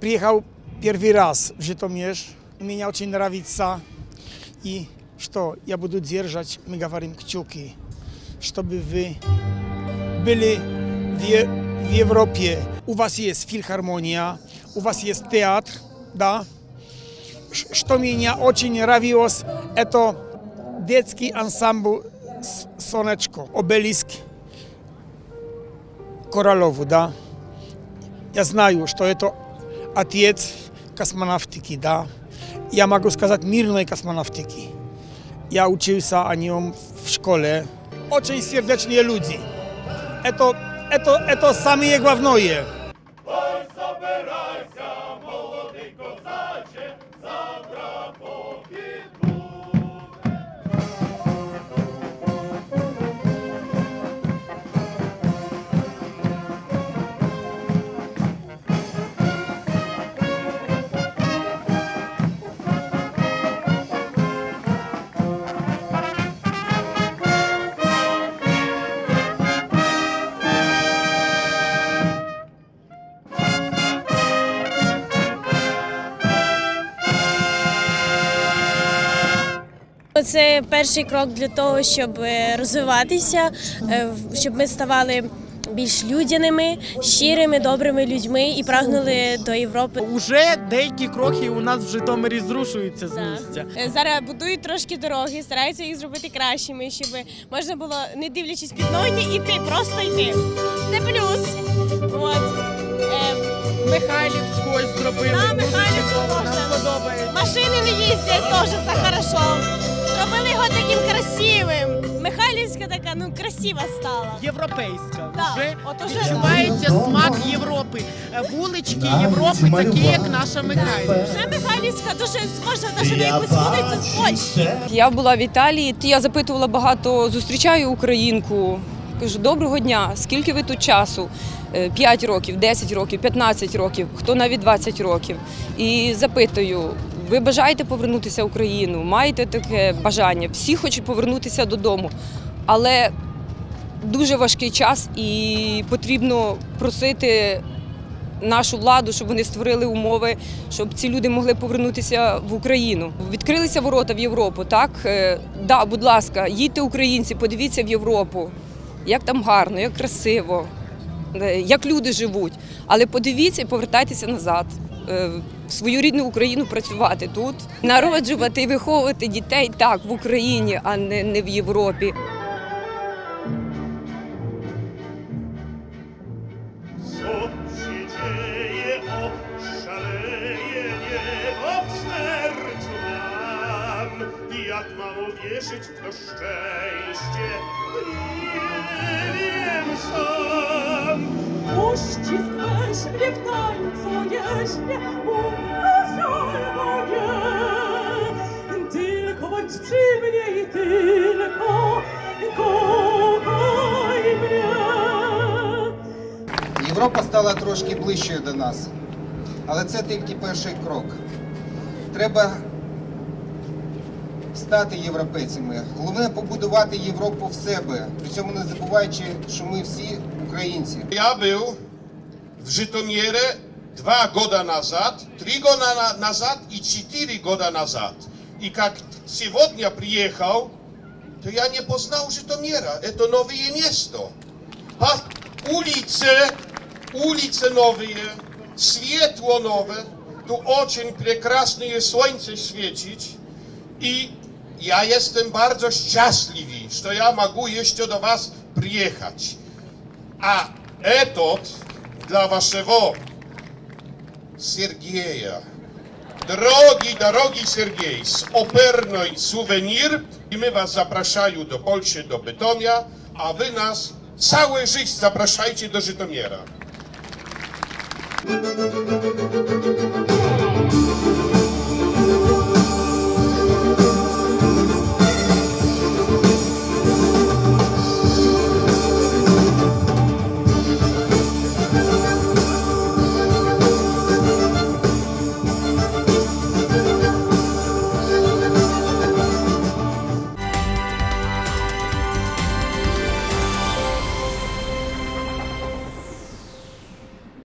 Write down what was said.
приехал первый раз в Житомир. Мне очень нравится. И что я буду держать, мы говорим, кciuki, чтобы вы были в, Е- в Европе. У вас есть филharmoния, у вас есть театр, да. Ш- Что меня очень нравилось, это детский ансамбль «С- «Сонечко», «Обелиск», Королову, да. Я знаю, что это отец космонавтики, да. Я могу сказать мирной космонавтики. Я учился о нем в школе. Очень сердечные люди. Это, это, это самое главное. Це перший крок для того, щоб е, розвиватися, е, щоб ми ставали більш людяними, щирими, добрими людьми і прагнули до Європи. Уже деякі кроки у нас в Житомирі зрушуються з місця. Е, Зараз будують трошки дороги, стараються їх зробити кращими, щоб можна було, не дивлячись під ноги, іти, просто йти. Це плюс. От. Михайлівську ось зробили. Да, Михайлівську можна. Нам подобається. Машини не їздять, теж Михайлівська така, ну красива стала. Європейська. Так, Вже от уже відчувається смак Європи. Е, Вулички Європи, такі як наша Михайлівська. Вже Михайлівська дуже схожа навіть на якусь вулицю з Польщі. Я була в Італії, я запитувала багато, зустрічаю українку. Кажу, доброго дня, скільки ви тут часу? 5 років, 10 років, 15 років, хто навіть 20 років. І запитую, ви бажаєте повернутися в Україну? Маєте таке бажання? Всі хочуть повернутися додому. Але дуже важкий час і потрібно просити нашу владу, щоб вони створили умови, щоб ці люди могли повернутися в Україну. Відкрилися ворота в Європу. Так Е, да, будь ласка, їдьте українці, подивіться в Європу, як там гарно, як красиво, е, як люди живуть. Але подивіться і повертайтеся назад. е, В свою рідну Україну працювати тут, народжувати і виховувати дітей так в Україні, а не, не в Європі. Sam. Uścisk weź mnie w tańcu, jeśnie, mów żal moje. Tylko bądź przy mnie i tylko kochaj mnie. Європа стала трошки ближчою до нас, але це тільки перший крок. Треба стати європейцями. Головне побудувати Європу в себе, при цьому не забуваючи, що ми всі українці. Ja był w Żytomierze dwa goda nazad, trzy goda na, nazad i cztery goda nazad. I jak сегодня приехал, to ja nie poznał Żytomiera. To nowe miasto. A ulice, ulice nowe, światło nowe, tu очень прекрасное słońce świecić i ja jestem bardzo szczęśliwy, że ja mogę jeszcze do Was przyjechać. A etot dla Waszego Sergieja. Drogi, drogi Sergiej, z Opernoj Suwenir i my Was zapraszają do Polski, do Bytomia, a Wy nas całe życie zapraszajcie do Żytomiera.